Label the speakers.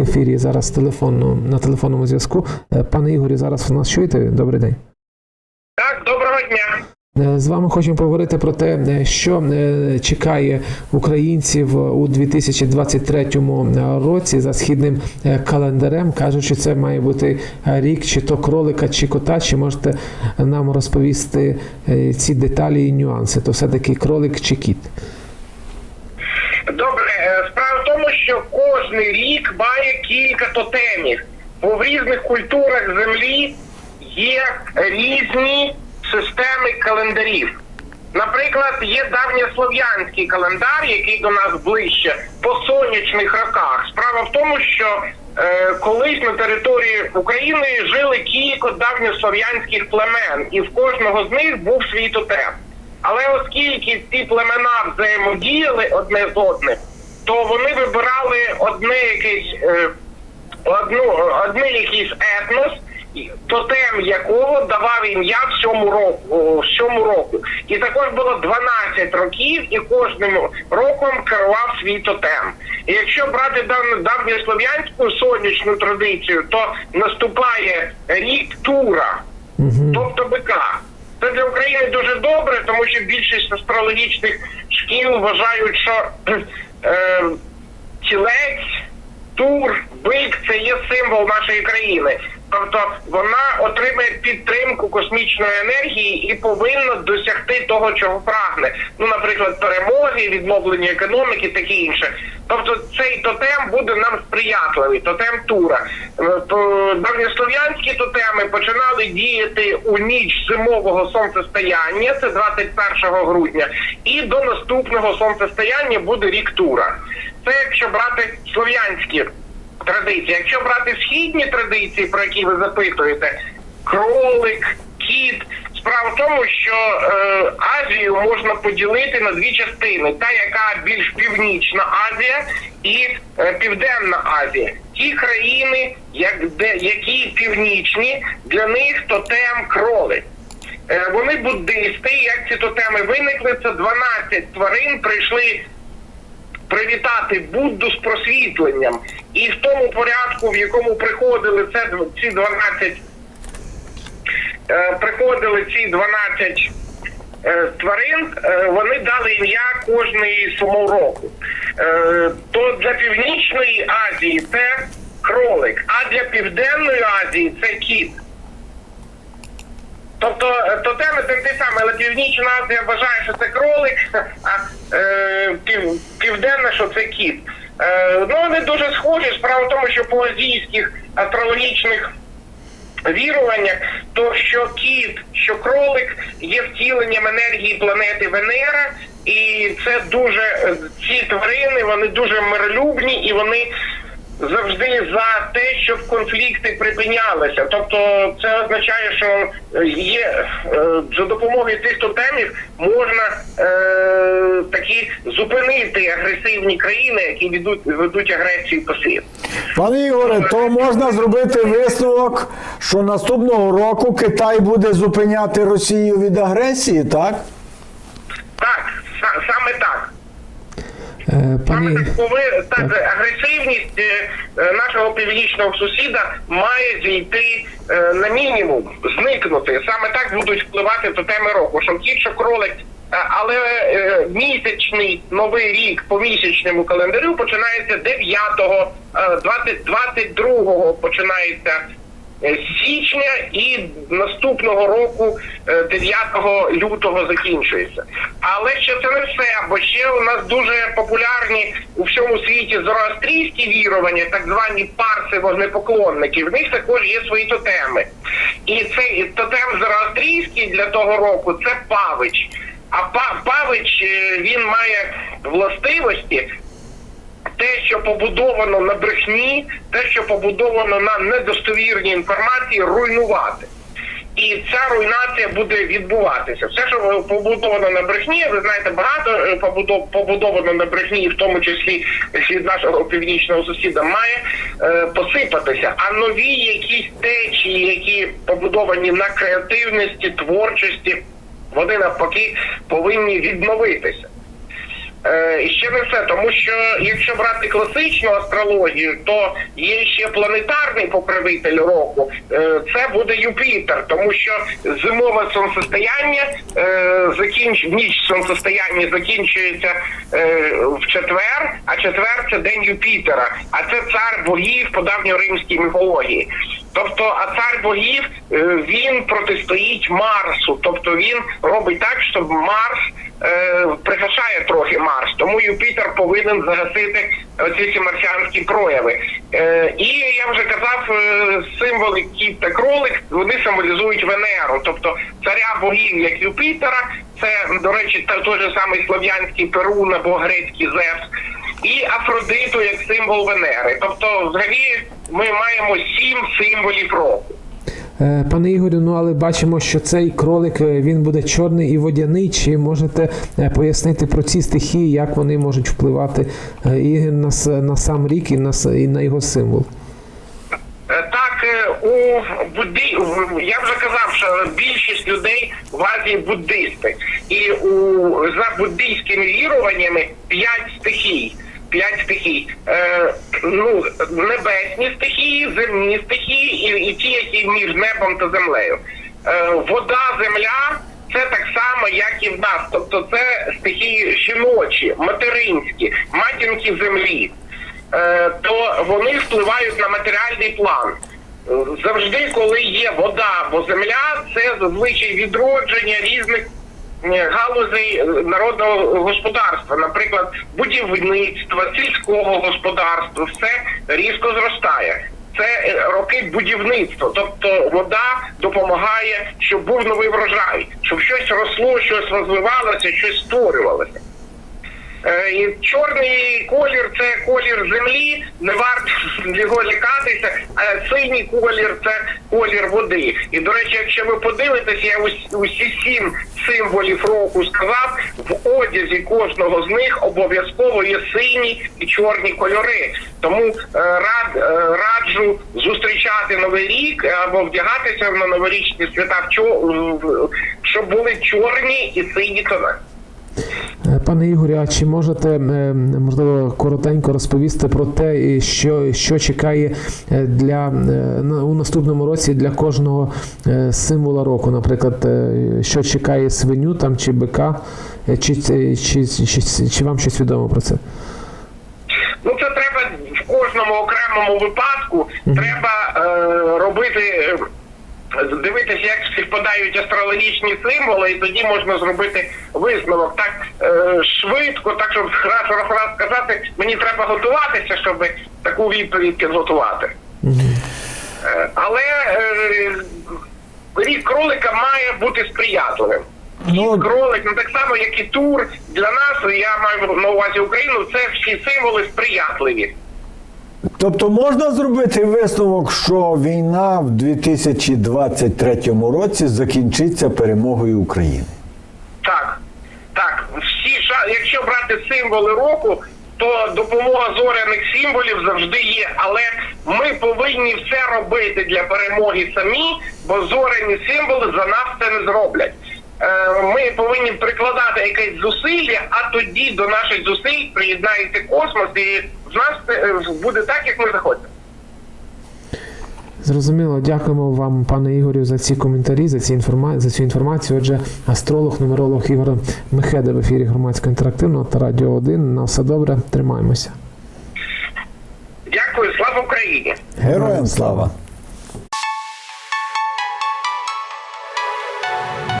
Speaker 1: ефірі зараз телефонно на телефонному зв'язку. Е, Пане Ігорі, зараз ви нас чуєте? Добрий день.
Speaker 2: Так, доброго дня.
Speaker 1: Е, З вами хочемо поговорити про те, е, що чекає українців у 2023 році за східним календарем. Кажуть, що це має бути рік чи то кролика, чи кота. Чи можете нам розповісти ці деталі і нюанси? То все-таки кролик чи кіт?
Speaker 2: Добре, е, справа в тому, що кожен рік має кілька тотемів. Бо в різних культурах землі є різні системи календарів. Наприклад, є давньослов'янський календар, який до нас ближче по сонячних роках. Справа в тому, що е, колись на території України жили кілька давньослов'янських племен, і в кожного з них був свій тотем. Але оскільки ці племена взаємодіяли одне з одним, то вони вибирали одне якесь е, одну одне якийсь етнос, тотем якого давав ім'я всьому року всьому року. І також було 12 років, і кожним роком керував свій тотем. І якщо брати дав- давньослов'янську сонячну традицію, то наступає рік Тура тобто бика. Це для України дуже добре, тому що більшість астрологічних шкіл вважають, що е, тілець, тур, бик це є символ нашої країни. Тобто вона отримує підтримку космічної енергії і повинна досягти того, чого прагне. Ну, наприклад, перемоги, відновлення економіки, таке інше. Тобто цей тотем буде нам сприятливий, тотем тура. Е, Давньослов'янські тотеми починали діяти у ніч зимового сонцестояння, це 21 грудня, і до наступного сонцестояння буде рік тура. Це якщо брати слов'янські традиції. Якщо брати східні традиції, про які ви запитуєте, кролик, кіт. Справа в тому, що е, Азію можна поділити на дві частини: та, яка більш північна Азія і е, Південна Азія. Ті країни, як, де, які північні, для них тотем кролик. Е, вони буддисти, як ці тотеми виникли, це 12 тварин прийшли привітати Будду з просвітленням. І в тому порядку, в якому приходили це ці 12 е, приходили ці 12 е, тварин, е, вони дали ім'я кожної самого року. Е, то для Північної Азії це кролик, а для Південної Азії це кіт. Тобто е, тотеми це те саме, але Північна Азія вважає, що це кролик, а е, пів, південна, що це кіт. Е, ну, вони дуже схожі. Справа в тому, що по азійських астрологічних віруваннях, то що кіт, що кролик є втіленням енергії планети Венера, і це дуже е, ці тварини, вони дуже миролюбні і вони завжди за те, щоб конфлікти припинялися. Тобто це означає, що е, є е, за допомогою цих тотемів можна е, такі зупинити агресивні країни, які ведуть ведуть агресію по світу.
Speaker 3: Пане Ігоре, то можна зробити висновок, що наступного року Китай буде зупиняти Росію від агресії, так?
Speaker 2: Так, са- саме так.
Speaker 1: Е,
Speaker 2: Саме
Speaker 1: Пані
Speaker 2: так, коли так агресивність е, е, нашого північного сусіда має зійти е, на мінімум, зникнути. Саме так будуть впливати тотеми року. Що ті, що кролик, е, але е, місячний новий рік по місячному календарю починається 9-го, е, 20, 22-го починається. Е, Січня і наступного року е, 9 лютого закінчується. Але ще це не все, бо ще у нас дуже популярні у всьому світі зороастрійські вірування, так звані парси вогнепоклонники. В них також є свої тотеми. І цей тотем зороастрійський для того року це павич. А па- павич е, він має властивості те, що побудовано на брехні, те, що побудовано на недостовірній інформації, руйнувати. І ця руйнація буде відбуватися. Все, що побудовано на брехні, ви знаєте, багато е, побудов- побудовано на брехні, в тому числі від нашого північного сусіда, має е, посипатися. А нові якісь течії, які побудовані на креативності, творчості, вони навпаки повинні відновитися. Е, і ще не все, тому що якщо брати класичну астрологію, то є ще планетарний покровитель року. Е, це буде Юпітер, тому що зимове сонцестояння е, закінч... ніч сонцестояння закінчується в четвер, а четвер це день Юпітера. А це цар богів по давньоримській міфології. Тобто, а цар богів він протистоїть Марсу, тобто він робить так, щоб Марс пригашає тому Юпітер повинен загасити оці ці марсіанські прояви. Е, і я вже казав, е, символи кіт та кролик вони символізують Венеру, тобто царя богів як Юпітера, це до речі, та той же самий слов'янський Перун або грецький Зевс, і Афродиту як символ Венери. Тобто, взагалі, ми маємо сім символів року.
Speaker 1: Е, Пане Ігорю, ну але бачимо, що цей кролик е, він буде чорний і водяний. Чи можете е, пояснити про ці стихії, як вони можуть впливати і на, на сам рік, і на, і на його символ?
Speaker 2: Так, у будді... я вже казав, що більшість людей в Азії буддисти. І у за буддійськими віруваннями п'ять стихій. П'ять стихій. Е, ну, небесні стихії, земні стихії і, ті, які між небом та землею. Е, вода, земля це так само, як і в нас. Тобто це стихії жіночі, материнські, матінки землі. Е, то вони впливають на матеріальний план. Завжди, коли є вода або земля, це зазвичай відродження різних е, галузей народного господарства, наприклад, будівництва, сільського господарства, все різко зростає. Це е, роки будівництва, тобто вода допомагає, щоб був новий врожай, щоб щось росло, щось розвивалося, щось створювалося. Е, І чорний колір це колір землі, не варто його лякатися, а синій колір це колір води. І до речі, якщо ви подивитесь, я усі сім символів року сказав, в одязі кожного з них обов'язково є сині і чорні кольори. Тому е, рад, е, раджу зустрічати новий рік або вдягатися на новорічні свята, в щоб були чорні і сині тона.
Speaker 1: Е, Пане Ігорю, а чи можете е, можливо коротенько розповісти про те, що, що чекає е, для е, у наступному році для кожного символа року? Наприклад, що чекає свиню там чи бика, Е, чи, чи, чи, чи вам щось відомо про це?
Speaker 2: Ну це треба в кожному окремому випадку. Треба е, робити. Дивитися, як співпадають астрологічні символи, і тоді можна зробити висновок так е, швидко, так щоб раз раз раз сказати, мені треба готуватися, щоб таку відповідь підготувати. Е, але е, рік кролика має бути сприятливим.
Speaker 3: Ну,
Speaker 2: Рік кролик, ну так само, як і тур, для нас, я маю на увазі Україну, це всі символи сприятливі.
Speaker 3: Тобто можна зробити висновок, що війна в 2023 році закінчиться перемогою України.
Speaker 2: Так, так. Всі якщо брати символи року, то допомога зоряних символів завжди є. Але ми повинні все робити для перемоги самі, бо зоряні символи за нас це не зроблять. Е, Ми повинні прикладати якесь зусилля, а тоді до наших зусиль приєднається космос, і в нас е, буде так, як ми захочемо.
Speaker 1: Зрозуміло, дякуємо вам, пане Ігорю, за ці коментарі, за ці інформа... за цю інформацію. Отже, астролог, нумеролог Ігор Мехеда в ефірі громадського інтерактивного та Радіо 1. На все добре, тримаємося.
Speaker 2: Дякую, слава Україні!
Speaker 3: Героям слава!